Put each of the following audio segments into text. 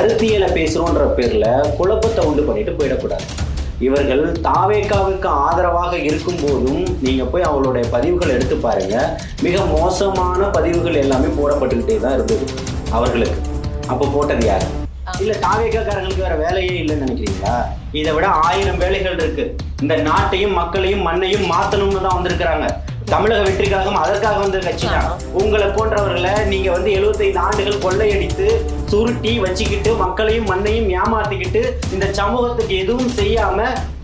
கருத்தியலை பேசுகிறோன்ற பேர்ல குழப்பத்தை உண்டு பண்ணிட்டு போயிடக்கூடாது. இவர்கள் தாவேக்காவுக்கு ஆதரவாக இருக்கும் போதும் நீங்க போய் அவங்களுடைய பதிவுகள் எடுத்து பாருங்க. மிக மோசமான பதிவுகள் எல்லாமே போடப்பட்டுக்கிட்டே தான் இருந்தது அவர்களுக்கு. அப்போ போட்டது யார்? இல்ல தாவேக்காரங்களுக்கு வேற வேலையே இல்லைன்னு நினைக்கிறீங்களா? இதை விட ஆயிரம் வேலைகள் இருக்கு. இந்த நாட்டையும் மக்களையும் மண்ணையும் மாத்தணும்னு தான் வந்திருக்கிறாங்க. தமிழக வெற்றி கழகம் அதற்காக வந்த கட்சி தான் உங்களை போன்றவர்களை நீங்க வந்து 75 ஆண்டுகள் கொள்ளையடித்து சுருட்டி வச்சுக்கிட்டு மக்களையும் மண்ணையும் ஏமாத்திக்கிட்டு இந்த சமூகத்துக்கு எதுவும் செய்யாம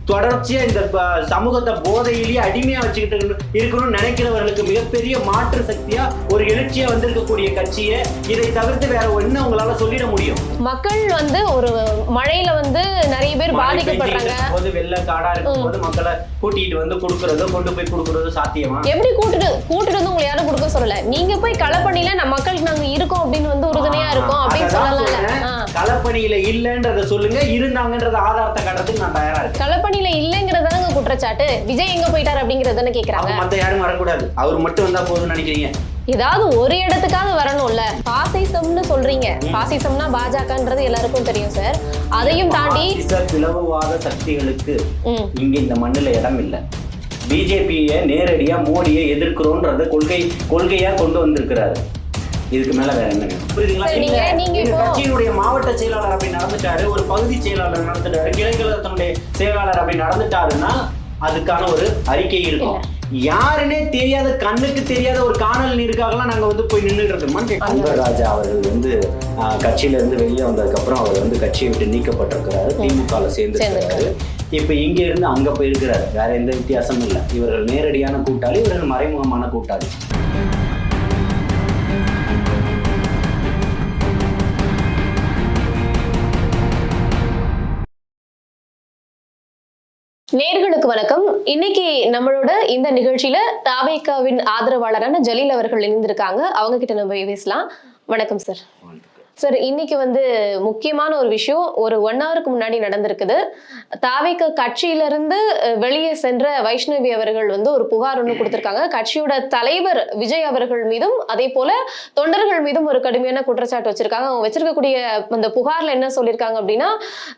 தொடர்ச்சியா இந்த சமூகத்தை போதையிலேயே அடிமையா வச்சுக்கிட்டு இருக்கணும்- இருக்கணும்னு நினைக்கிறவர்களுக்கு மிகப்பெரிய மாற்று சக்தியா ஒரு எழுச்சியா வந்திருக்கக்கூடிய கட்சியை இதை தவிர்த்து வேற என்ன உங்களால சொல்லிட முடியும். மக்கள் வந்து ஒரு மழையில வந்து நிறைய பேர் பாதிக்கப்படுறாங்க. போது வெள்ள காடா இருக்கும்போது மக்களை கூட்டிட்டு வந்து கொடுக்கறதோ கொண்டு போய் கொடுக்கறதோ சாத்தியமா? எப்படி கூட்டுட்டு கூட்டுட்டு வந்து உங்களை யாரும் கொடுக்க சொல்லல. நீங்க போய் களப்பணியில நம்ம மக்களுக்கு நாங்க இருக்கோம் அப்படின்னு வந்து உறுதுணையா இருக்கோம் அப்படின்னு. ஆ. களப்பணியில இல்லன்றத சொல்லுங்க இருந்தாங்கன்றத ஆதாரத்தை காட்டுறதுக்கு நான் தயாரா இருக்கேன். களப்பணியில இல்லைங்கிறதாங்க குற்றச்சாட்டு? விஜய் எங்க போயிட்டாரு அப்படிங்கறதானே கேக்குறாங்க? மத்த யாரும் வரக்கூடாது. அவர் மட்டும் வந்தா போதும்னு நினைக்கிறீங்க. ஏதாவது ஒரு இடத்துக்காவது வரணும்ல? பாசிசம்னு சொல்றீங்க. பாசிசம்னா பாஜகன்றது எல்லாருக்கும் தெரியும் சார் அதையும் தாண்டி பிளவுவாத சக்திகளுக்கு இங்க இந்த மண்ணுல இடம் இல்லை. பிஜேபியை நேரடியா மோடியை எதிர்க்கிறோன்றத கொள்கை கொள்கையா கொண்டு வந்திருக்கிறாரு. இதுக்கு மேல வேற என்ன வேணும்? புரியுதுங்களா? நீங்க- எங்க- கட்சியினுடைய மாவட்ட செயலாளர் அப்படி நடந்துட்டாரு ஒரு பகுதி செயலாளர் நடந்துட்டாரு கிளைக்கழகத்தினுடைய செயலாளர் அப்படி நடந்துட்டாருன்னா அதுக்கான ஒரு அறிக்கை இருக்கும். யாருன்னே தெரியாத கண்ணுக்கு தெரியாத ஒரு காணல் நீருக்காகலாம் நாங்க வந்து போய் நின்றுட்டு அன்பர் ராஜா அவர்கள் வந்து ஆஹ், கட்சியில இருந்து வெளியே வந்ததுக்கு அப்புறம் அவர் வந்து கட்சியை விட்டு நீக்கப்பட்டிருக்கிறாரு திமுகல சேர்ந்து இப்ப இங்க இருந்து அங்க போயிருக்கிறாரு. வேற எந்த வித்தியாசமும் இல்லை. இவர்கள் நேரடியான கூட்டாளி இவர்கள் மறைமுகமான கூட்டாளி. நேர்களுக்கு வணக்கம். இன்னைக்கு நம்மளோட இந்த நிகழ்ச்சியில தாவேக்காவின் ஆதரவாளரான ஜலீல் அவர்கள் இணைந்திருக்காங்க. அவங்க கிட்ட நம்ம பேசலாம். வணக்கம் சார். சார் இன்னைக்கு வந்து முக்கியமான ஒரு விஷயம் ஒரு ஒன் ஹவருக்கு முன்னாடி நடந்திருக்குது. தாவேக்க கட்சியிலிருந்து வெளியே சென்ற வைஷ்ணவி அவர்கள் வந்து ஒரு புகார் ஒன்று கொடுத்திருக்காங்க. கட்சியோட தலைவர் விஜய் அவர்கள் மீதும் அதே போல தொண்டர்கள் மீதும் ஒரு கடுமையான குற்றச்சாட்டு வச்சிருக்காங்க. அவங்க வச்சிருக்கக்கூடிய அந்த புகார்ல என்ன சொல்லியிருக்காங்க அப்படின்னா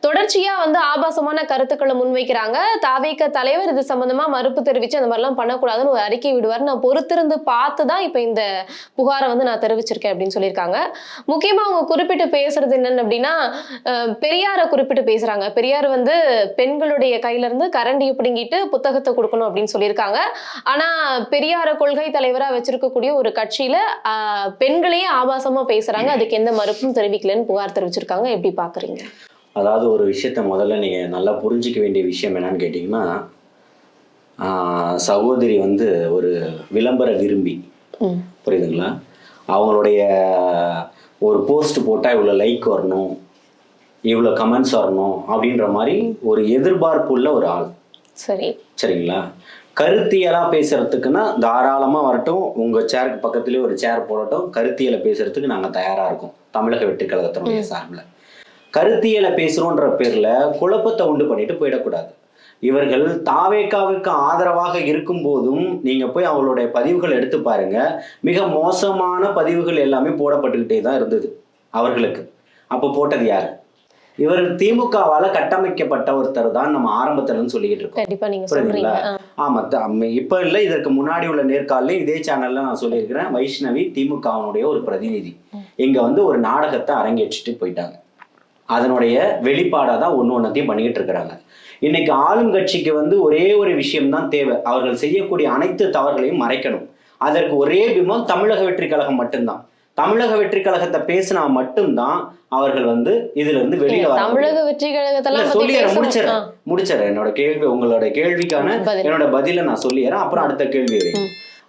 தொடர்ச்சியா வந்து ஆபாசமான கருத்துக்களை முன்வைக்கிறாங்க. தாவேக்க தலைவர் இது சம்பந்தமா மறுப்பு தெரிவிச்சு அந்த மாதிரிலாம் பண்ணக்கூடாதுன்னு ஒரு அறிக்கை விடுவார். நான் பொறுத்திருந்து பார்த்து தான் இப்போ இந்த புகாரை வந்து நான் தெரிவிச்சிருக்கேன் அப்படின்னு சொல்லியிருக்காங்க. முக்கியமா அவங்க குறிப்பிட்டு பேசுறது என்னன்னு அப்படின்னா பெரியாரை குறிப்பிட்டு பேசுறாங்க. பெரியார் வந்து பெண்களுடைய கையில இருந்து கரண்டியை பிடுங்கிட்டு புத்தகத்தை கொடுக்கணும் அப்படின்னு சொல்லியிருக்காங்க. ஆனா பெரியார கொள்கை தலைவரா வச்சிருக்கக்கூடிய ஒரு கட்சியில பெண்களையே ஆபாசமா பேசுறாங்க. அதுக்கு எந்த மறுப்பும் தெரிவிக்கலன்னு புகார் தெரிவிச்சிருக்காங்க. எப்படி பாக்குறீங்க? அதாவது ஒரு விஷயத்த முதல்ல நீங்க நல்லா புரிஞ்சிக்க வேண்டிய விஷயம் என்னன்னு கேட்டிங்கன்னா சகோதரி வந்து ஒரு விளம்பர விரும்பி. புரியுதுங்களா? அவங்களுடைய ஒரு போஸ்ட் போட்டால் இவ்வளோ லைக் வரணும் இவ்வளோ கமெண்ட்ஸ் வரணும் அப்படின்ற மாதிரி ஒரு எதிர்பார்ப்புள்ள ஒரு ஆள். சரி. சரிங்களா? கருத்தியலாக பேசுறதுக்குன்னா தாராளமாக வரட்டும். உங்கள் சேருக்கு பக்கத்துலேயே ஒரு சேர் போடட்டும். கருத்தியலை பேசுறதுக்கு நாங்கள் தயாராக இருக்கோம். தமிழக வெற்றி கழகத்தினுடைய சார்பில். கருத்தியலை பேசுகிறோன்ற பேரில் குழப்பத்தை உண்டு பண்ணிட்டு போயிடக்கூடாது. இவர்கள் தாவேக்காவுக்கு ஆதரவாக இருக்கும் போதும் நீங்கள் போய் அவங்களுடைய பதிவுகள் எடுத்து பாருங்க. மிக மோசமான பதிவுகள் எல்லாமே போடப்பட்டுக்கிட்டே தான் இருந்தது அவர்களுக்கு. அப்போ போட்டது யார்? இவர் திமுகவால கட்டமைக்கப்பட்ட ஒருத்தர் தான் நம்ம ஆரம்பத்துல இருந்து சொல்லிக்கிட்டு இருக்கோம். நீங்க புரியுதுங்களா. ஆமா இப்ப இல்ல இதற்கு முன்னாடி உள்ள நேர்காணல இதே சேனல்ல நான் சொல்லியிருக்கிறேன் வைஷ்ணவி திமுகவினுடைய ஒரு பிரதிநிதி. இங்க வந்து ஒரு நாடகத்தை அரங்கேற்றிட்டு போயிட்டாங்க. அதனுடைய வெளிப்பாடா தான் ஒன்று ஒன்றத்தையும் பண்ணிக்கிட்டு இருக்கிறாங்க. இன்னைக்கு ஆளும் கட்சிக்கு வந்து ஒரே ஒரு விஷயம்தான் தேவை அவர்கள் செய்யக்கூடிய அனைத்து தவறுகளையும் மறைக்கணும் அதற்கு ஒரே பிம்பம் தமிழக வெற்றி கழகம் மட்டும்தான் தமிழக வெற்றி கழகத்தை பேசினா மட்டும்தான் அவர்கள் வந்து இதுல இருந்து வெளியில வர. தமிழக வெற்றி கழகத்தெல்லாம் சொல்லிடுறேன். முடிச்சிடுறேன். முடிச்சிடுறேன் என்னோட கேள்வி உங்களோட கேள்விக்கான. என்னோட பதில நான் சொல்லிடுறேன் அப்புறம் அடுத்த கேள்வி.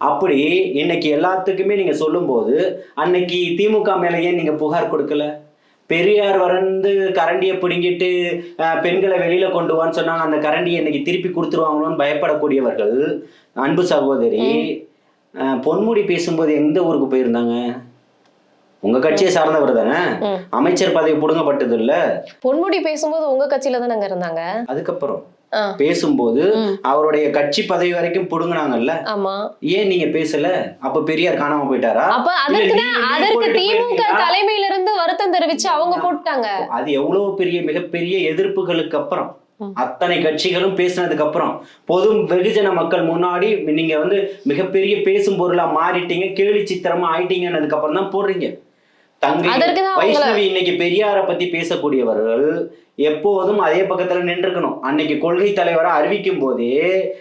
அப்படி இன்னைக்கு எல்லாத்துக்குமே நீங்க சொல்லும்போது அன்னைக்கு திமுக மேல ஏன் நீங்க புகார் கொடுக்கல பெரியார் வந்து கரண்டியை பிடுங்கிட்டு பெண்களை வெளியில கொண்டு வான்னு சொன்னாங்க. அந்த கரண்டியை இன்னைக்கு திருப்பி கொடுத்துருவாங்களோன்னு பயப்படக்கூடியவர்கள் அன்பு சகோதரி பொன்முடி பேசும்போது எந்த ஊருக்கு போயிருந்தாங்க? உங்க கட்சியை சார்ந்தவர் தானே. அமைச்சர் பதவி புடுங்கப்பட்டது இல்ல? பொன்முடி பேசும்போது உங்க கட்சியில தானங்க இருந்தாங்க? அதுக்கப்புறம். பேசும்போது. அவருடைய கட்சி பதவி வரைக்கும் புடுங்கினாங்கல்ல? ஆமா. ஏன் நீங்க பேசல? அப்ப பெரியார் காணாம போயிட்டாரா? அப்ப அதற்கு அதற்கு திமுக? தலைமையில இருந்து வருத்தம் தெரிவிச்சு அவங்க போட்டாங்க அது எவ்வளவு பெரிய மிகப்பெரிய எதிர்ப்புகளுக்கு அப்புறம். அத்தனை கட்சிகளும் பேசினதுக்கு அப்புறம். பொது வெகுஜன மக்கள் முன்னாடி நீங்க வந்து மிகப்பெரிய பேசும் பொருளா மாறிட்டீங்க கேலி சித்திரமா ஆயிட்டீங்கன்னதுக்கு அப்புறம் தான் போடுறீங்க. தங்கை வைஷ்ணவி இன்னைக்கு பெரியார பத்தி பேசக்கூடியவர்கள் எப்போதும் அதே பக்கத்துல நின்றுக்கணும். அன்னைக்கு கொள்கை தலைவரா அறிவிக்கும் போதே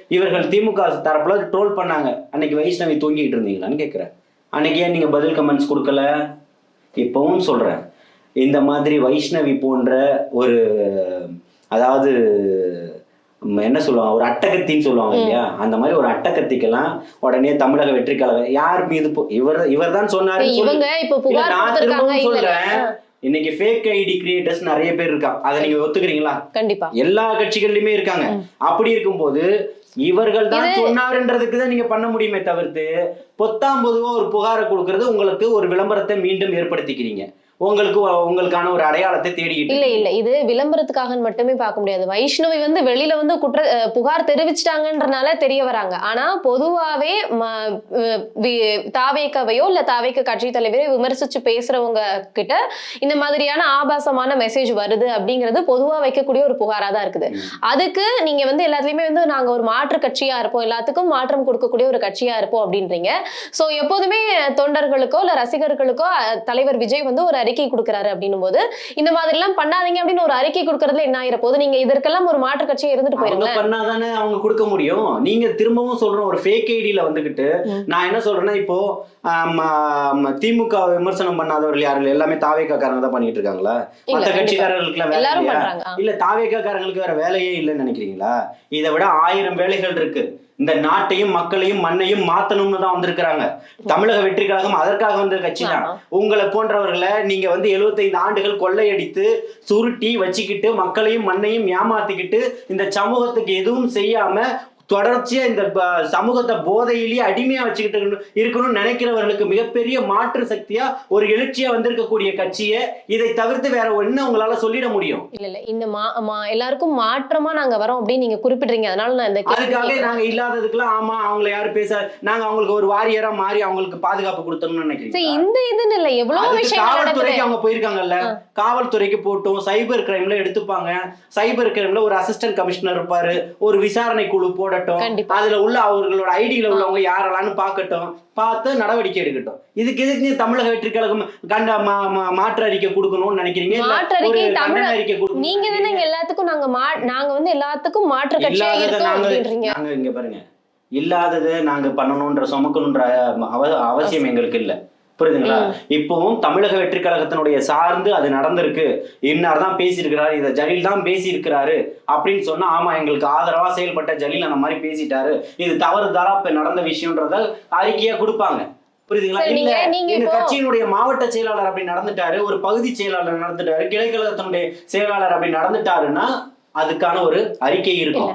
இவர்கள் திமுக தரப்புல ட்ரோல் பண்ணாங்க. அன்னைக்கு வைஷ்ணவி தூங்கிட்டு இருந்தீங்களான்னு கேக்குறேன். அன்னைக்கு ஏன் நீங்க பதில் கமெண்ட்ஸ் கொடுக்கல? இப்பவும் சொல்றேன். இந்த மாதிரி வைஷ்ணவி போன்ற ஒரு அதாவது என்ன சொல்லுவாங்க? ஒரு அட்டகத்தின்னு சொல்லுவாங்க இல்லையா? அந்த மாதிரி ஒரு அட்டகத்திக்கெல்லாம் உடனே தமிழக வெற்றி கழகம் யார் மீது இவர் இவர் தான் சொன்னாரு நான் சொல்றேன். இன்னைக்கு ஃபேக் ஐடி கிரியேட்டர்ஸ் நிறைய பேர் இருக்காங்க அதை நீங்க ஒத்துக்கிறீங்களா? கண்டிப்பா. எல்லா கட்சிகள்லயுமே இருக்காங்க. அப்படி இருக்கும்போது இவர்கள் தான் சொன்னாருன்றதுக்கு தான் நீங்க பண்ண முடியுமே தவிர்த்து பொத்தாம் பொதுவா ஒரு புகாரை கொடுக்கறது உங்களுக்கு ஒரு விளம்பரத்தை மீண்டும் ஏற்படுத்திக்கிறீங்க. உங்களுக்கு உங்களுக்கான ஒரு அடையாளத்தை தேடிக்கிட்டு இல்ல. இல்ல. இது விளம்பரத்துக்காக மட்டுமே பார்க்க முடியாது. வைஷ்ணவி வந்து வெளியில வந்து குற்ற புகார் தெரிவிச்சிட்டாங்கன்றனால தெரிய வராங்க. ஆனா பொதுவாவே தாவேக்காவையோ இல்ல தாவேக்க கட்சி தலைவரையோ விமர்சிச்சு பேசுறவங்க கிட்ட இந்த மாதிரியான ஆபாசமான மெசேஜ் வருது அப்படிங்கிறது பொதுவா வைக்கக்கூடிய ஒரு புகாரா தான் இருக்குது. அதுக்கு நீங்க வந்து எல்லாத்துலயுமே வந்து நாங்க ஒரு மாற்று கட்சியா இருப்போம். எல்லாத்துக்கும் மாற்றம் கொடுக்கக்கூடிய ஒரு கட்சியா இருப்போம் அப்படின்றீங்க. சோ எப்போதுமே தொண்டர்களுக்கோ இல்ல ரசிகர்களுக்கோ தலைவர் விஜய் வந்து ஒரு அறிக்கை கொடுக்கறாரு அப்படின்னும் போது இந்த மாதிரி எல்லாம் பண்ணாதீங்க அப்படின்னு ஒரு அறிக்கை கொடுக்கறதுல என்ன ஆயிர போது நீங்க இதற்கெல்லாம் ஒரு மாற்று கட்சியா இருந்துட்டு போயிருங்க பண்ணாதானே அவங்க கொடுக்க முடியும். நீங்க திரும்பவும் சொல்ற ஒரு ஃபேக் ஐடியில வந்துகிட்டு. நான் என்ன சொல்றேன்னா இப்போ திமுக விமர்சனம் பண்ணாதவர்கள் யாரும் எல்லாமே தாவேக்காரங்க தான் பண்ணிட்டு இருக்காங்களா? கண்டிப்பா. கட்சிக்காரர்களுக்கு எல்லாரும். இல்ல தாவேக்காரங்களுக்கு வேற வேலையே இல்லைன்னு நினைக்கிறீங்களா? இதை விட ஆயிரம் வேலைகள் இருக்கு. இந்த நாட்டையும் மக்களையும் மண்ணையும் மாத்தணும்னு தான் வந்திருக்கிறாங்க தமிழக வெற்றி கழகம் அதற்காக வந்த கட்சி தான். உங்களை போன்றவர்களை நீங்க வந்து 75 ஆண்டுகள் கொள்ளையடித்து சுருட்டி வச்சுக்கிட்டு மக்களையும் மண்ணையும் ஏமாத்திக்கிட்டு இந்த சமூகத்துக்கு எதுவும் செய்யாம தொடர்ச்சியா இந்த சமூகத்தை போதையிலேயே அடிமையா வச்சுக்கிட்டு இருக்கணும்- இருக்கணும்னு நினைக்கிறவர்களுக்கு மிகப்பெரிய மாற்று சக்தியா ஒரு எழுச்சியா வந்திருக்கக்கூடிய கட்சியை இதை தவிர்த்து வேற என்ன உங்களால சொல்லிட முடியும். இல்ல இல்ல இந்த மா எல்லாருக்கும் மாற்றமா நாங்க வரோம் அப்படின்னு நீங்க குறிப்பிடுறீங்க அதனால நான் இந்த அதுக்காக கேக்குறேன். நாங்க இல்லாததுக்கெல்லாம் ஆமா அவங்கள யாரும் பேச நாங்க அவங்களுக்கு ஒரு வாரியரா மாறி அவங்களுக்கு பாதுகாப்பு கொடுத்தோம்னு சரி, நினைக்கிறீங்க இந்த இதுன்னு இல்ல எவ்வளவு நடக்குது காவல்துறைக்கு அவங்க போயிருக்காங்கல்ல. காவல்துறைக்கு போட்டும் சைபர் கிரைம்ல எடுத்துப்பாங்க. சைபர் கிரைம்ல ஒரு அசிஸ்டன்ட் கமிஷனர் இருப்பாரு ஒரு விசாரணை குழு போடட்டும் கண்டிப்பா. அதுல உள்ள அவர்களோட ஐடியில உள்ளவங்க யாரெல்லாம்னு பார்க்கட்டும். பார்த்து நடவடிக்கை எடுக்கட்டும். இதுக்கு எதுக்கு தமிழக வெற்றி கழகம் கண்ட மாற்று அறிக்கை கொடுக்கணும்னு நினைக்கிறீங்க? மாற்று அறிக்கை நீங்க தானே? எல்லாத்துக்கும் நாங்க நாங்க வந்து எல்லாத்துக்கும் மாற்று கட்சியா இருக்கோம் நாங்க அப்படின்றீங்க. நாங்க இங்க பாருங்க. இல்லாததை நாங்க பண்ணணும்ன்ற சுமக்கணுன்ற அவ- அவசியம். எங்களுக்கு இல்ல. புரியுதுங்களா? இப்பவும் தமிழக வெற்றி கழகத்தினுடைய சார்ந்து அது நடந்திருக்கு. இன்னார் தான் பேசியிருக்கிறாரு இதை ஜலீல் தான் பேசியிருக்கிறாரு அப்படின்னு சொன்னா ஆமா எங்களுக்கு ஆதரவா செயல்பட்ட ஜலீல் அந்த மாதிரி பேசிட்டாரு. இது தவறுதலா இப்ப நடந்த விஷயம்ன்றத அறிக்கையா கொடுப்பாங்க. புரியுதுங்களா? இல்ல எங்க கட்சியினுடைய மாவட்ட செயலாளர் அப்படி நடந்துட்டாரு ஒரு பகுதி செயலாளர் நடந்துட்டாரு கிளைக்கழகத்தினுடைய செயலாளர் அப்படி நடந்துட்டாருன்னா அதுக்கான ஒரு அறிக்கை இருக்கும்.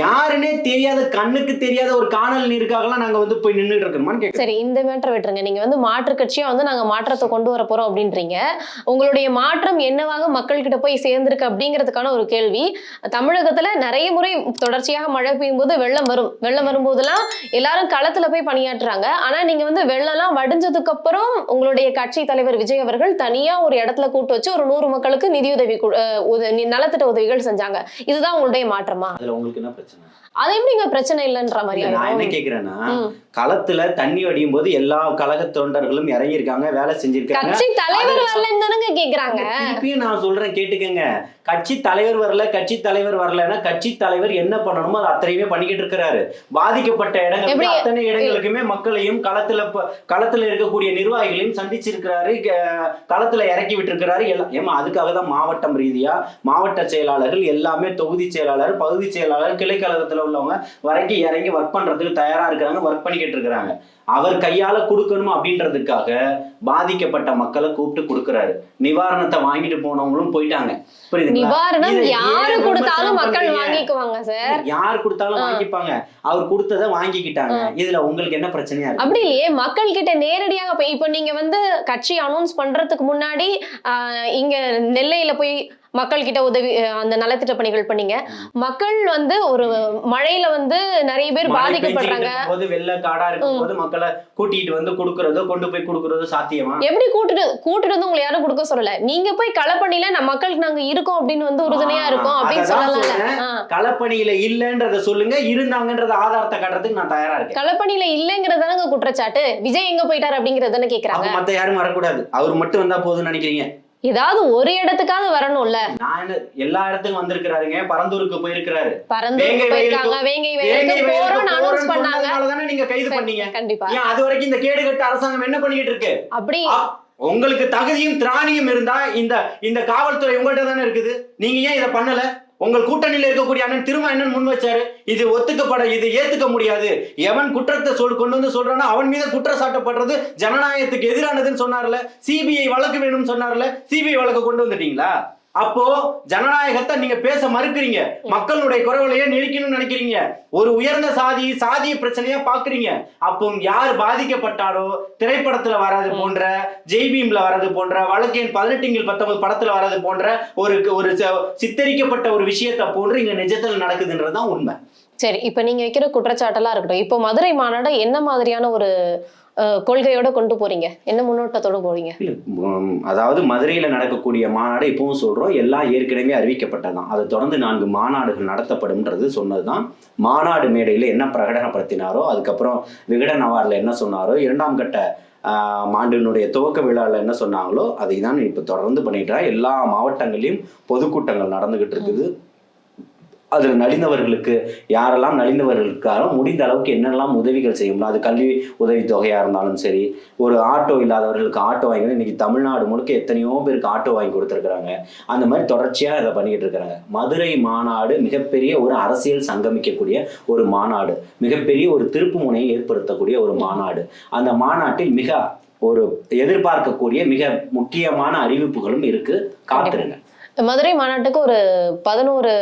யாருன்னே தெரியாத கண்ணுக்கு தெரியாத ஒரு காணல் நீருக்காகலாம் நாங்க வந்து போய் நின்றுட்டு இருக்கணுமான்னு கேட்க சரி இந்த மேட்டர் விட்டுருங்க. நீங்க வந்து மாற்று கட்சியா வந்து நாங்க மாற்றத்தை கொண்டு வர போறோம் அப்படின்றீங்க. உங்களுடைய மாற்றம் என்னவாக மக்கள் கிட்ட போய் சேர்ந்திருக்கு அப்படிங்கிறதுக்கான ஒரு கேள்வி. தமிழகத்துல நிறைய முறை தொடர்ச்சியாக மழை பெய்யும் போது வெள்ளம் வரும். வெள்ளம் வரும்போதெல்லாம் எல்லாரும் களத்துல போய் பணியாற்றுறாங்க. ஆனா நீங்க வந்து வெள்ளம்லாம் வடிஞ்சதுக்கு அப்புறம் உங்களுடைய கட்சி தலைவர் விஜய் அவர்கள் தனியா ஒரு இடத்துல கூட்டு வச்சு ஒரு நூறு மக்களுக்கு நிதியுதவி நலத்திட்ட உதவிகள் செஞ்சாங்க. இதுதான் உங்களுடைய மாற்றமா? அதுல உங்களுக்கு என்ன பிரச்சனை அது எப்படி இங்க பிரச்சனை இல்லைன்ற மாதிரி நான் என்ன? கேக்குறேன்னா. களத்துல தண்ணி வடியும் போது எல்லா கழக தொண்டர்களும் இறங்கியிருக்காங்க வேலை செஞ்சிருக்காங்க கட்சி தலைவர் வரலன்னு தானங்க கேக்குறாங்க நான் சொல்றேன் கேட்டுக்கங்க கட்சி தலைவர் வரல கட்சி தலைவர் வரலன்னா கட்சி தலைவர் என்ன பண்ணணுமோ அதை அத்தனையுமே பண்ணிக்கிட்டு இருக்கிறாரு. பாதிக்கப்பட்ட எப்படி- அத்தனை இடங்களுக்குமே மக்களையும் களத்துல களத்துல இருக்கக்கூடிய நிர்வாகிகளையும் சந்திச்சிருக்கிறாரு. களத்துல இறக்கி விட்டுருக்கிறாரு. எல்லாம் ஏமா அதுக்காக தான் மாவட்டம் ரீதியா மாவட்ட செயலாளர்கள் எல்லாமே தொகுதி செயலாளர் பகுதி செயலாளர் கிளை கழகத்துல உள்ளவங்க வரைக்கும் இறங்கி ஒர்க் பண்றதுக்கு தயாரா இருக்கிறாங்க ஒர்க் பண்ணிக்கிட்டு இருக்கிறாங்க. அவர் கையால கொடுக்கணும் அப்படின்றதுக்காக பாதிக்கப்பட்ட மக்களை கூப்பிட்டு கொடுக்கறாரு. நிவாரணத்தை வாங்கிட்டு போனவங்களும் போயிட்டாங்க. நிவாரணம் யாரு கொடுத்தாலும் மக்கள்? வாங்கிக்குவாங்க சார். யார் கொடுத்தாலும். வாங்கிப்பாங்க. அவர் கொடுத்ததை வாங்கிக்கிட்டாங்க. இதுல உங்களுக்கு என்ன பிரச்சனையா இருக்கு? அப்படி இல்லையே மக்கள் கிட்ட நேரடியாக போய் இப்போ நீங்க வந்து கட்சி அனௌன்ஸ் பண்றதுக்கு முன்னாடி இங்க நெல்லையில போய் மக்கள் கிட்ட உதவி அந்த நலத்திட்ட பணிகள் பண்ணீங்க. மக்கள் வந்து ஒரு மழையில வந்து நிறைய பேர் பாதிக்கப்படுறாங்க. போது வெள்ள காடா இருக்கும் போது மக்களை கூட்டிட்டு வந்து கொடுக்கறதோ கொண்டு போய் கொடுக்கறதோ சாத்தியமா? எப்படி கூட்டிட்டு கூட்டிட்டு வந்து உங்களை யாரும் கொடுக்க சொல்லல. நீங்க போய் களப்பணியில நம்ம மக்களுக்கு நாங்க இருக்கோம் அப்படின்னு வந்து உறுதுணையா இருக்கோம் அப்படின்னு. ஆ. களப்பணியில இல்லன்றத சொல்லுங்க இருந்தாங்கன்றத ஆதாரத்தை காட்டுறதுக்கு நான் தயாரா இருக்கேன். களப்பணியில இல்லைங்கிறதானங்க குற்றச்சாட்டு? விஜய் எங்க போயிட்டாரு அப்படிங்கறதானே கேக்குறாங்க. மத்த யாரும் வரக்கூடாது. அவர் மட்டும் வந்தா போதும்னு நினைக்கிறீங்க. ஏதாவது ஒரு இடத்துக்காவது வரணும்ல? நான் எல்லா இடத்துக்கும் வந்திருக்கிறாருங்க. பரந்தூருக்கு போயிருக்கிறாரு. பரந்தூர் வேங்கை போயிருக்காங்க. வேங்கை வயலுக்கு போறோம்னு அனௌன்ஸ் பண்ணாங்க. சொன்னதுனாலதானே நீங்க கைது பண்ணீங்க? கண்டிப்பா. ஏன் அது வரைக்கும் இந்த கேடுகட்ட அரசாங்கம் என்ன பண்ணிட்டு இருக்கு? அப்படி உங்களுக்கு தகுதியும் திராணியும் இருந்தா இந்த இந்த காவல்துறை உங்கள்ட்ட தானே இருக்குது? நீங்க ஏன் இதை பண்ணல? உங்கள் கூட்டணியில இருக்கக்கூடிய அண்ணன் திரும்ப அண்ணன் முன் வச்சாரு. இது ஒத்துக்கப்பட இது ஏத்துக்க முடியாது. எவன் குற்றத்தை சொல் கொண்டு வந்து சொல்றானோ அவன் மீது குற்றம் சாட்டப்படுறது ஜனநாயகத்துக்கு எதிரானதுன்னு சொன்னார்ல. சிபிஐ வழக்கு வேணும்னு சொன்னார்ல. சிபிஐ வழக்கு கொண்டு வந்துட்டீங்களா? அப்போ ஜனநாயகத்தை நீங்க பேச மறுக்கிறீங்க. மக்களுடைய குரவலையே நினைக்கணும்னு நினைக்கிறீங்க. ஒரு உயர்ந்த சாதி சாதிய பிரச்சனையா பாக்குறீங்க அப்போ யார் பாதிக்கப்பட்டாலோ திரைப்படத்துல வராது போன்ற ஜெய்பீம்ல வர்றது போன்ற வழக்கு எண் பதினெட்டுங்கள் பத்தொன்பது படத்துல வர்றது போன்ற ஒரு ஒரு சித்தரிக்கப்பட்ட ஒரு விஷயத்தை போன்று இங்க நிஜத்துல நடக்குதுன்றதுதான் உண்மை. சரி இப்ப நீங்க வைக்கிற குற்றச்சாட்டெல்லாம் இருக்கட்டும். இப்போ மதுரை மாநாடு என்ன மாதிரியான ஒரு கொள்கையோட கொண்டு போறீங்க. என்ன முன்னோட்டத்தோட போறீங்க? அதாவது மதுரையில் நடக்கக்கூடிய மாநாடு இப்பவும் சொல்றோம். எல்லாம் ஏற்கனவே அறிவிக்கப்பட்டதான் அதை தொடர்ந்து நான்கு மாநாடுகள் நடத்தப்படும்ன்றது சொன்னதுதான். மாநாடு மேடையில் என்ன பிரகடனப்படுத்தினாரோ அதுக்கப்புறம் விகடன் அவார்டில் என்ன சொன்னாரோ இரண்டாம் கட்ட ஆஹ், ஆண்டினுடைய துவக்க விழாவில் என்ன சொன்னாங்களோ அதை தான் இப்போ தொடர்ந்து பண்ணிட்டு எல்லா மாவட்டங்களையும் பொதுக்கூட்டங்கள் நடந்துகிட்டு இருக்குது. அதில் நலிந்தவர்களுக்கு யாரெல்லாம் நலிந்தவர்களுக்காரோ முடிந்த அளவுக்கு என்னெல்லாம் உதவிகள் செய்ய அது கல்வி உதவித்தொகையாக இருந்தாலும் சரி ஒரு ஆட்டோ இல்லாதவர்களுக்கு ஆட்டோ வாங்கி இன்னைக்கு தமிழ்நாடு முழுக்க எத்தனையோ பேருக்கு ஆட்டோ வாங்கி கொடுத்துருக்குறாங்க. அந்த மாதிரி தொடர்ச்சியாக இதை பண்ணிக்கிட்டு இருக்கிறாங்க. மதுரை மாநாடு மிகப்பெரிய ஒரு அரசியல் சங்கமிக்கக்கூடிய ஒரு மாநாடு மிகப்பெரிய ஒரு திருப்பு முனையை ஏற்படுத்தக்கூடிய ஒரு மாநாடு. அந்த மாநாட்டில் மிக ஒரு எதிர்பார்க்கக்கூடிய மிக முக்கியமான அறிவிப்புகளும் இருக்கு. காத்திருங்க. மதுரை மாநாட்டுக்கு ஒரு பதினோரு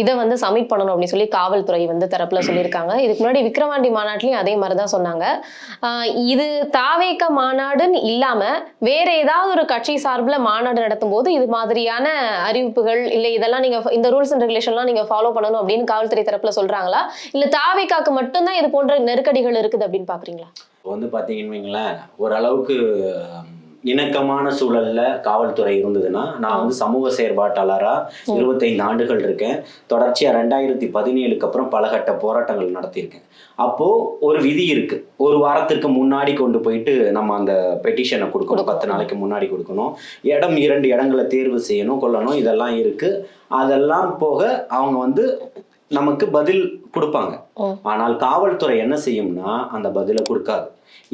இதை வந்து சப்மிட் பண்ணணும் அப்படின்னு சொல்லி காவல்துறை வந்து தரப்புல சொல்லியிருக்காங்க. இதுக்கு முன்னாடி விக்ரவாண்டி மாநாட்டிலையும் அதே மாதிரி தான் சொன்னாங்க இது தாவேக்க மாநாடுன்னு இல்லாம வேற ஏதாவது ஒரு கட்சி சார்பில் மாநாடு நடத்தும் போது இது மாதிரியான அறிவிப்புகள் இல்லை இதெல்லாம் நீங்க இந்த ரூல்ஸ் அண்ட் ரெகுலேஷன்லாம் நீங்க ஃபாலோ பண்ணணும் அப்படின்னு காவல்துறை தரப்புல சொல்றாங்களா? இல்ல தாவேக்காக்கு மட்டும்தான் இது போன்ற நெருக்கடிகள் இருக்குது அப்படின்னு பாக்குறீங்களா? இப்போ வந்து பார்த்தீங்கன்னு வைங்களேன் ஓரளவுக்கு இணக்கமான சூழல்ல காவல்துறை இருந்ததுன்னா நான் வந்து சமூக செயற்பாட்டாளரா இருபத்தைந்து ஆண்டுகள் இருக்கேன். தொடர்ச்சியா ரெண்டாயிரத்தி பதினேழுக்கு அப்புறம் பல கட்ட போராட்டங்கள் நடத்தியிருக்கேன். அப்போ ஒரு விதி இருக்கு. ஒரு வாரத்திற்கு முன்னாடி கொண்டு போயிட்டு நம்ம அந்த பெட்டிஷனை கொடுக்கணும். பத்து நாளைக்கு முன்னாடி கொடுக்கணும். இடம் இரண்டு இடங்களை தேர்வு செய்யணும் கொள்ளணும் இதெல்லாம் இருக்கு. அதெல்லாம் போக அவங்க வந்து நமக்கு பதில் கொடுப்பாங்க. ஆனால் காவல்துறை என்ன செய்யும்னா அந்த பதிலை கொடுக்காது.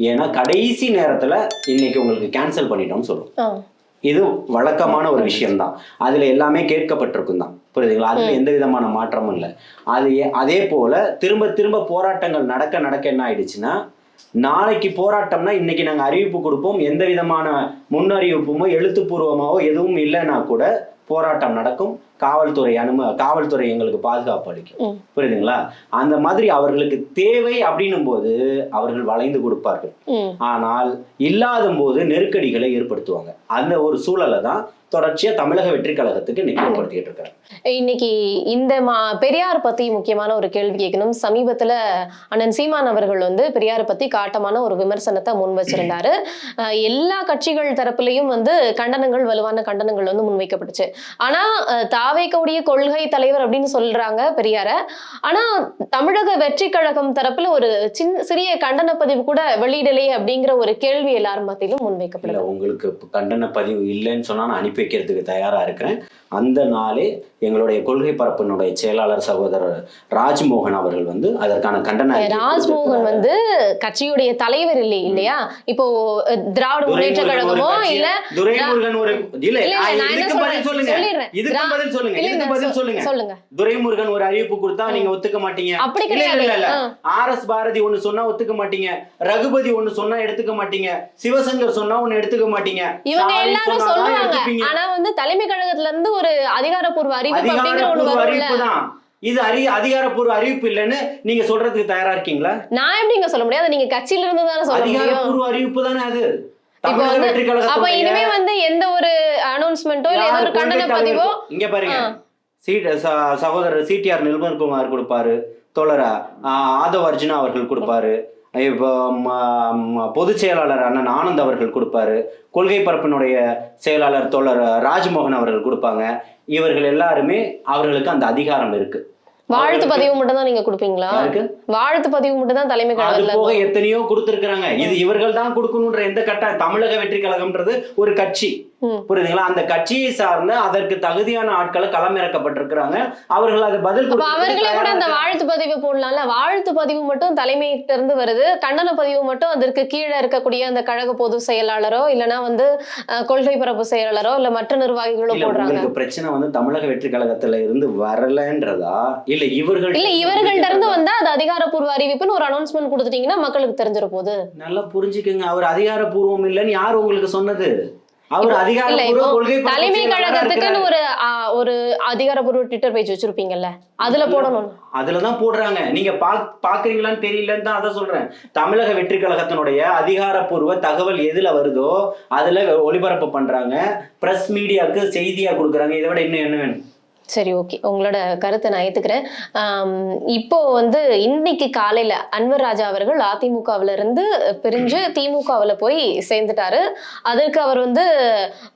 ஏன்னா கடைசி நேரத்துல இன்னைக்கு உங்களுக்கு கேன்சல் பண்ணிட்டோம்னு சொல்லும் இது வழக்கமான ஒரு விஷயம்தான். அதுல எல்லாமே கேட்கப்பட்டிருக்கும் தான். புரியுதுங்களா? அதுல எந்த விதமான மாற்றமும் இல்லை. அது அதே போல திரும்ப திரும்ப போராட்டங்கள் நடக்க நடக்க என்ன ஆயிடுச்சுன்னா நாளைக்கு போராட்டம்னா இன்னைக்கு நாங்க அறிவிப்பு கொடுப்போம். எந்த விதமான முன்னறிவிப்புமோ எழுத்துப்பூர்வமாவோ எதுவும் இல்லைன்னா கூட போராட்டம் நடக்கும். காவல்துறை அனும காவல்துறை எங்களுக்கு பாதுகாப்பு அளிக்கும். புரியுதுங்களா? அந்த மாதிரி அவர்களுக்கு தேவை அப்படின்னும் போது அவர்கள் வளைந்து கொடுப்பார்கள். ஆனால் இல்லாத போது நெருக்கடிகளை ஏற்படுத்துவாங்க. அந்த ஒரு சூழலை தான் தொடர்ச்சியா தமிழக வெற்றி கழகத்துக்கு இருக்காங்க. இன்னைக்கு இந்த மா பெரியார் பத்தி முக்கியமான ஒரு கேள்வி கேட்கணும். சமீபத்துல அண்ணன் சீமான் அவர்கள் வந்து பெரியார் பத்தி காட்டமான ஒரு விமர்சனத்தை முன் வச்சிருந்தாரு. எல்லா கட்சிகள் தரப்புலையும் வந்து கண்டனங்கள் வலுவான கண்டனங்கள் வந்து முன்வைக்கப்பட்டுச்சு. ஆனா தாவேக்கவுடைய கொள்கை தலைவர் அப்படின்னு சொல்றாங்க பெரியார. ஆனா தமிழக வெற்றி கழகம் தரப்புல ஒரு சின்ன சிறிய கண்டன பதிவு கூட வெளியிடலையே அப்படிங்கிற ஒரு கேள்வி எல்லாரும் மத்தியிலும் முன்வைக்கப்படல. உங்களுக்கு கண்டன பதிவு இல்லைன்னு சொன்னா நான் அனுப்பி வைக்கிறதுக்கு தயாரா இருக்கிறேன். அந்த நாளே எங்களுடைய கொள்கை பரப்பினுடைய செயலாளர் சகோதரர் ராஜ்மோகன் அவர்கள் வந்து அதற்கான கண்டன ராஜ்மோகன். வந்து கட்சியுடைய தலைவர் இல்லை இல்லையா? இப்போ திராவிட முன்னேற்ற கழகமோ இல்ல துரைமுருகன் ஒரு இல்ல பதில்? சொல்லுங்க. இதுக்கு பதில் சொல்லுங்க. இதுக்கு பதில் சொல்லுங்க. சொல்லுங்க. துரைமுருகன் ஒரு அறிவிப்பு கொடுத்தா நீங்க ஒத்துக்க மாட்டீங்க. அப்படி கிடையாது. இல்ல. ஆர் எஸ் பாரதி ஒண்ணு சொன்னா ஒத்துக்க மாட்டீங்க. ரகுபதி ஒண்ணு சொன்னா எடுத்துக்க மாட்டீங்க. சிவசங்கர் சொன்னா ஒண்ணு எடுத்துக்க மாட்டீங்க. இவங்க எல்லாரும் சொல்லுவாங்க. ஆனா வந்து தலைமை கழகத்துல இருந்து ஒரு அதிகாரப்பூர்வ அறிவிப்பு அறிவிப்பு தான் இது அறி அதிகாரப்பூர்வ அறிவிப்பு இல்லைன்னு நீங்க சொல்றதுக்கு தயாரா இருக்கீங்களா நான் எப்படிங்க சொல்ல முடியாது நீங்க கட்சியில இருந்து தானே சொல்ல அதிகாரப்பூர்வ அறிவிப்பு தானே அது அப்ப இனிமே வந்து எந்த ஒரு அனௌன்ஸ்மெண்ட்டோ இல்ல ஏதோ ஒரு கண்டன பதிவோ? இங்க பாருங்க. சகோதரர் சிடிஆர் நிர்மல்குமார் கொடுப்பாரு. தோழரா ஆதவ அர்ஜுனா அவர்கள் கொடுப்பாரு. இப்போ பொதுச் செயலாளர் அண்ணன் ஆனந்த் அவர்கள் கொடுப்பாரு. கொள்கை பரப்பினுடைய செயலாளர் தோழர் ராஜ்மோகன் அவர்கள் கொடுப்பாங்க. இவர்கள் எல்லாருமே அவர்களுக்கு அந்த அதிகாரம் இருக்கு. வாழ்த்து பதிவு மட்டும் தான் நீங்க கொடுப்பீங்களா? வாழ்த்து பதிவு மட்டும் தான் தலைமை கழகத்துல போக எத்தனையோ கொடுத்திருக்கிறாங்க. இது இவர்கள் தான் கொடுக்கணுன்ற எந்த கட்ட தமிழக வெற்றி கழகம்ன்றது ஒரு கட்சி. புரியுதுங்களா? அந்த கட்சியை சார்ந்த அதற்கு தகுதியான ஆட்களை களமிறக்கப்பட்டிருக்கிறாங்க. அவர்கள் அதை பதில் அவர்களே கூட அந்த வாழ்த்து பதிவு போடலாம்ல? வாழ்த்து பதிவு மட்டும் தலைமையிட்ட இருந்து வருது. கண்டன பதிவு மட்டும் அதற்கு கீழே இருக்கக்கூடிய அந்த கழக பொது செயலாளரோ இல்லனா வந்து கொள்கை பரப்பு செயலாளரோ இல்ல மற்ற நிர்வாகிகளோ போடுறாங்க. பிரச்சனை வந்து தமிழக வெற்றி கழகத்துல இருந்து வரலன்றதா? இல்ல இவர்கள் இல்ல இவர்கள்ட்ட இருந்து வந்தா அது அதிகாரப்பூர்வ அறிவிப்புன்னு ஒரு அனௌன்ஸ்மெண்ட் கொடுத்துட்டீங்கன்னா மக்களுக்கு தெரிஞ்சிட போகுது. நல்லா புரிஞ்சுக்குங்க. அவர் அதிகாரப்பூர்வம் இல்லைன்னு யார் உங்களுக்கு சொன்னது? தலைமை கழகத்துக்குன்னு. ஒரு ஒரு அதிகாரப்பூர்வ ட்விட்டர் பேஜ் வச்சிருப்பீங்கல்ல அதுல போடணும். அதுலதான் போடுறாங்க. நீங்க பாக்குறீங்களான்னு தெரியலன்னு தான் அதை சொல்றேன். தமிழக வெற்றி கழகத்தினுடைய அதிகாரப்பூர்வ தகவல் எதுல வருதோ அதுல ஒளிபரப்பு பண்றாங்க. பிரஸ் மீடியாவுக்கு செய்தியா கொடுக்குறாங்க. இதை விட இன்னும் என்ன வேணும்? சரி ஓகே. உங்களோட கருத்தை நான் ஏத்துக்கிறேன். இப்போ வந்து இன்னைக்கு காலையில அன்வர் ராஜா அவர்கள் அதிமுகவுல இருந்து பிரிஞ்சு திமுகவுல போய் சேர்ந்துட்டாரு. அதற்கு அவர் வந்து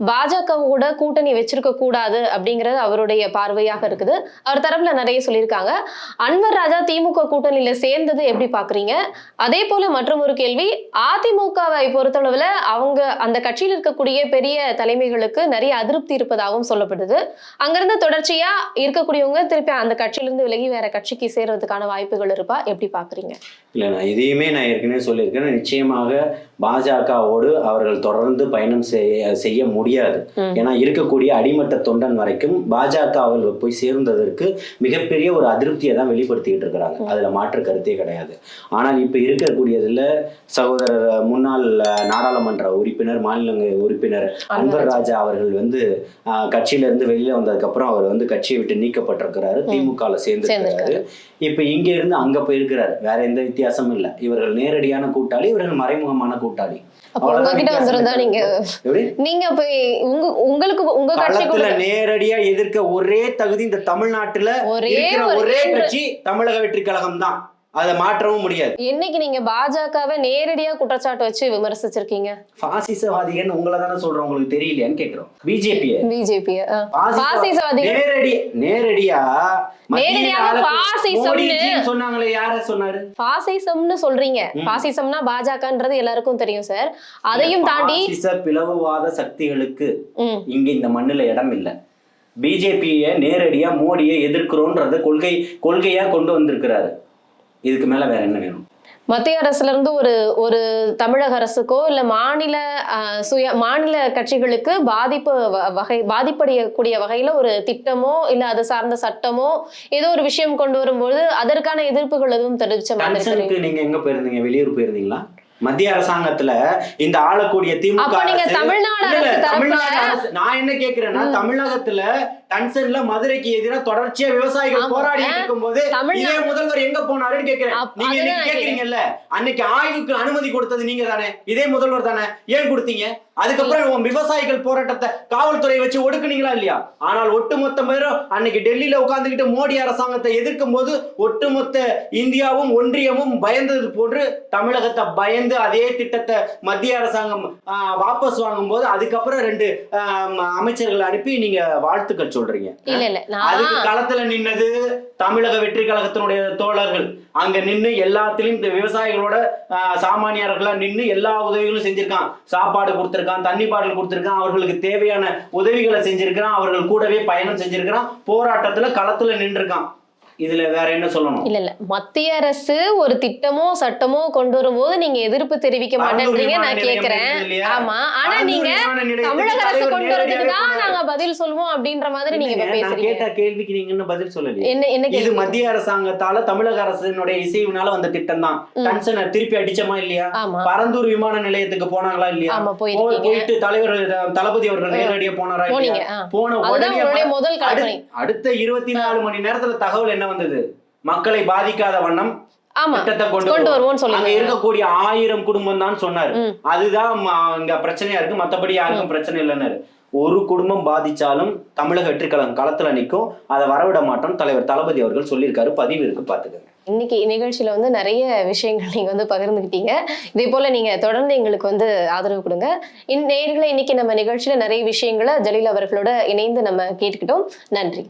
பாஜக கூட கூட்டணி வச்சிருக்க கூடாது அப்படிங்கிறது அவருடைய பார்வையாக இருக்குது. அவர் தரப்புல நிறைய சொல்லியிருக்காங்க. அன்வர் ராஜா திமுக கூட்டணியில சேர்ந்தது எப்படி பாக்குறீங்க? அதே போல மற்றும் ஒரு கேள்வி அதிமுகவை பொறுத்தளவுல அவங்க அந்த கட்சியில் இருக்கக்கூடிய பெரிய தலைமைகளுக்கு நிறைய அதிருப்தி இருப்பதாகவும் சொல்லப்படுது. அங்கிருந்து தொடர்ச்சி தொடர்ச்சியா இருக்கக்கூடியவங்க திருப்பி அந்த கட்சியிலிருந்து விலகி வேற கட்சிக்கு சேர்றதுக்கான வாய்ப்புகள் இருப்பா? எப்படி பாக்குறீங்க? இல்ல நான் இதையுமே நான் ஏற்கனவே சொல்லியிருக்கேன். நிச்சயமாக பாஜகவோடு அவர்கள் தொடர்ந்து பயணம் செய்ய செய்ய முடியாது. ஏன்னா இருக்கக்கூடிய அடிமட்ட தொண்டன் வரைக்கும் பாஜகவில் போய் சேர்ந்ததற்கு மிகப்பெரிய ஒரு அதிருப்தியை தான் வெளிப்படுத்திக்கிட்டு இருக்கிறாங்க. அதுல மாற்று கருத்தே கிடையாது. ஆனால் இப்ப இருக்கக்கூடியதுல சகோதரர் முன்னாள் நாடாளுமன்ற உறுப்பினர் மாநிலங்க உறுப்பினர் அன்வர் ராஜா அவர்கள் வந்து கட்சியில இருந்து வெளியில வந்ததுக்கு அப்புறம் அவர் வந்து கட்சியை விட்டு நீக்கப்பட்டிருக்கிறாரு திமுகல சேர்ந்து சேர்ந்திருக்காரு. இப்ப இங்க இருந்து அங்க போயிருக்கிறாரு. வேற எந்த வித்தியாசமும் இல்ல. இவர்கள் நேரடியான கூட்டாளி இவர்கள் மறைமுகமான கூட்டாளி. நேரடியா எதிர்க்க ஒரே தகுதி இந்த தமிழ்நாட்டுல ஒரே கட்சி தமிழக வெற்றி கழகம் தான் அதை மாற்றவும் முடியாது. என்னைக்கு நீங்க பாஜகவை நேரடியா குற்றச்சாட்டு வச்சு விமர்சிச்சிருக்கீங்க? பாசிசவாதிகன்னு உங்களை தானே சொல்றோம் உங்களுக்கு தெரியலையான்னு கேக்குறோம். பிஜேபி பிஜேபி பாசிசவாதிகள் நேரடி நேரடியா பாசிசம்னு- மோடிஜின்னு சொன்னாங்களே யார சொன்னாரு? பாசிசம்னு சொல்றீங்க. பாசிசம்னா பாஜகன்றது எல்லாருக்கும் தெரியும் சார். அதையும் தாண்டி பிளவுவாத சக்திகளுக்கு இங்க இந்த மண்ணுல இடம் இல்லை. பிஜேபியை நேரடியா மோடியை எதிர்க்கிறோன்றத கொள்கை கொள்கையா கொண்டு வந்திருக்கிறாரு. இதுக்கு மேல வேற என்ன வேணும்? மத்திய அரசுல இருந்து ஒரு ஒரு தமிழக அரசுக்கோ இல்ல மாநில சுய மாநில கட்சிகளுக்கு பாதிப்பு வகை பாதிப்படையக்கூடிய வகையில ஒரு திட்டமோ இல்ல அது சார்ந்த சட்டமோ ஏதோ ஒரு விஷயம் கொண்டு வரும்போது அதற்கான எதிர்ப்புகள் எதுவும் தெரிவிச்ச மாதிரி நீங்க எங்க போயிருந்தீங்க? வெளியூர் போயிருந்தீங்களா? மத்திய அரசாங்கத்துல இந்த ஆளக்கூடிய திமுக நான் என்ன கேக்குறேன்னா தமிழகத்துல டன்சன்ல மதுரைக்கு எதிராக தொடர்ச்சியா விவசாயிகள் ஆமா. போராடிட்டு இருக்கும்போது தமிழ்நா- இதே முதல்வர் எங்க போனாருன்னு கேக்குறேன். நீங்க கேக்குறீங்கல்ல அன்னைக்கு ஆய்வுக்கு அனுமதி கொடுத்தது நீங்க தானே? இதே முதல்வர் தானே? ஏன் கொடுத்தீங்க? அதுக்கப்புறம் விவசாயிகள் போராட்டத்தை காவல்துறை வச்சு ஒடுக்குனீங்களா இல்லையா? ஆனால் ஒட்டுமொத்த பேரும் அன்னைக்கு டெல்லியில உட்கார்ந்துகிட்டு மோடி அரசாங்கத்தை எதிர்க்கும் போது ஒட்டுமொத்த இந்தியாவும் ஒன்றியமும் பயந்தது போன்று தமிழகத்தை பயந்து அதே திட்டத்தை மத்திய அரசாங்கம் வாபஸ் வாங்கும்போது அதுக்கப்புறம் ரெண்டு அமைச்சர்கள் அனுப்பி நீங்க வாழ்த்துக்கள் சொல்றீங்க. இல்ல இல்ல. அதுக்கு களத்துல நின்னது தமிழக வெற்றி கழகத்தினுடைய தோழர்கள். அங்க நின்னு எல்லாத்திலையும் இந்த விவசாயிகளோட சாமானியர்களா நின்னு எல்லா உதவிகளும் செஞ்சிருக்கான். சாப்பாடு கொடுத்திருக்கான் தண்ணி பாட்டில் கொடுத்திருக்கான் அவர்களுக்கு தேவையான உதவிகளை செஞ்சிருக்கிறான் அவர்கள் கூடவே பயணம் செஞ்சிருக்கிறான் போராட்டத்துல களத்துல நின்றுருக்கான். இதுல வேற என்ன சொல்லணும்? இல்ல இல்ல. மத்திய அரசு ஒரு திட்டமோ சட்டமோ கொண்டு வரும்போது நீங்க எதிர்ப்பு தெரிவிக்க மாட்டேன்றீங்க நான் கேக்குறேன்? ஆமா. ஆனா நீங்க தமிழக அரசு கொண்டு வரதுக்கு தான். நாங்க பதில் சொல்லுவோம் அப்படின்ற மாதிரி நீங்க இப்ப பேசுறீங்க. கேட்ட கேள்விக்கு நீங்க இன்னும் பதில் சொல்லலையே. என்ன என்ன இது மத்திய அரசாங்கத்தால தமிழக அரசினுடைய இசைவினால வந்த திட்டம் தான். டன்சனை திருப்பி அடிச்சமா இல்லையா? பரந்தூர் விமான நிலையத்துக்கு போனாங்களா இல்லையா? போயிட்டு தலைவர் தளபதி அவர்கள் நேரடியா போனாரா. போன உடனே முதல் அடுத்த இருபத்தி நாலு மணி நேரத்துல தகவல் என்ன வந்தது. மக்களை பாதிக்காத வண்ணம் கொண்டு வருவோம். அங்க இருக்கக்கூடிய ஆயிரம் குடும்பம் தான் சொன்னாரு. அதுதான் அங்க பிரச்சனையா இருக்கு. மத்தபடி யாருக்கும் பிரச்சனை இல்லைன்னாரு. ஒரு குடும்பம் பாதிச்சாலும் தமிழக வெற்றிக்கழகம் களத்துல நிக்கும். அதை வரவிட மாட்டோம் தலைவர் தளபதி அவர்கள் சொல்லியிருக்காரு. பதிவு இருக்கு பாத்துக்கங்க. இன்னைக்கு நிகழ்ச்சியில வந்து நிறைய விஷயங்கள் நீங்க வந்து பகிர்ந்துக்கிட்டீங்க இதே போல நீங்க தொடர்ந்து எங்களுக்கு வந்து ஆதரவு கொடுங்க. இன் நேர்களை இன்னைக்கு நம்ம நிகழ்ச்சியில நிறைய விஷயங்களை ஜலீல் அவர்களோட இணைந்து நம்ம கேட்டுக்கிட்டோம். நன்றி.